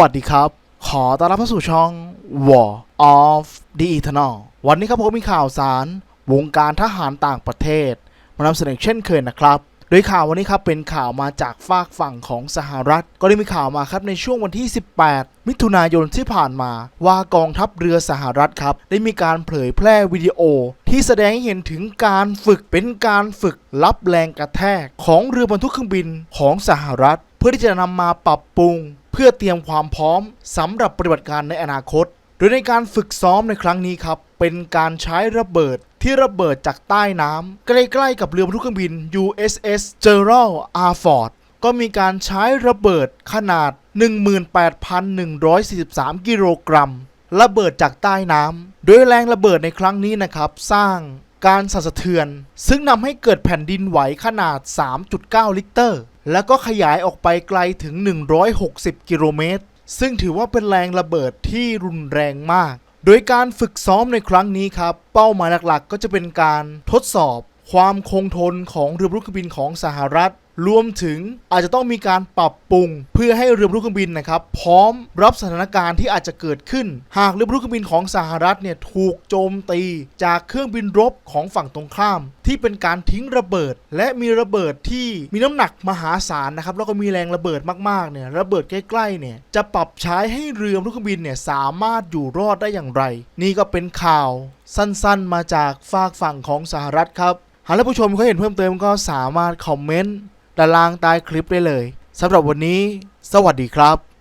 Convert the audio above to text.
วัสดีครับ ขอต้อนรับเข้าสู่ช่อง War of the Eternal วันนี้ครับผมมีข่าวสาร วงการทหารต่างประเทศ มานำเสนอเช่นเคยนะครับ โดยข่าววันนี้ครับเป็นข่าวมาจากฝากฝั่งของสหรัฐ ก็ได้มีข่าวมาครับในช่วงวันที่ 18 มิถุนายนที่ผ่านมา ว่ากองทัพเรือสหรัฐครับ ได้มีการเผยแพร่วิดีโอ ที่แสดงให้เห็นถึงการฝึกเป็นการฝึกรับแรงกระแทกของเรือบรรทุกเครื่องบินของสหรัฐ เพื่อที่จะนำมาปรับปรุง เพื่อเตรียมความพร้อมสำหรับปฏิบัติการในอนาคต โดยในการฝึกซ้อมในครั้งนี้ครับ เป็นการใช้ระเบิดที่ระเบิดจากใต้น้ำใกล้ๆกับเรือบรรทุกเครื่องบิน USS Gerald R. Ford ก็มีการใช้ระเบิดขนาด 18,143 กิโลกรัม ระเบิดจากใต้น้ำโดยแรงระเบิดในครั้งนี้นะครับ สร้างการสั่นสะเทือน ซึ่งนำให้เกิดแผ่นดินไหวขนาด 3.9 ลิกเตอร์ แล้วก็ขยายออกไปไกลถึง 160 กิโลเมตร ซึ่งถือว่าเป็นแรงระเบิดที่รุนแรงมาก โดยการฝึกซ้อมในครั้งนี้ครับ เป้าหมายหลักๆ ก็จะเป็นการทดสอบความคงทนของเรือบรุกบินของสหรัฐรวมถึงอาจจะต้องมีการปรับปรุง เพื่อให้เรือบรรทุกเครื่องบินนะครับ พร้อมรับสถานการณ์ที่อาจจะเกิดขึ้น หากเรือบรรทุกเครื่องบินของสหรัฐเนี่ยถูกโจมตี จากเครื่องบินรบของฝั่งตรงข้าม ที่เป็นการทิ้งระเบิด และมีระเบิดที่มีน้ำหนักมหาศาลนะครับแล้วก็มีแรงระเบิดมากๆเนี่ยระเบิดใกล้ๆเนี่ยจะปรับใช้ให้เรือบรรทุกเครื่องบินเนี่ยสามารถอยู่รอดได้อย่างไร นี่ก็เป็นข่าว สั้นๆ มาจากฝากฝั่งของสหรัฐครับหากท่านผู้ชมเขาเห็นเพิ่มเติมก็สามารถคอมเมนต์ ด้านล่างใต้คลิปได้เลยสำหรับวันนี้ สวัสดีครับ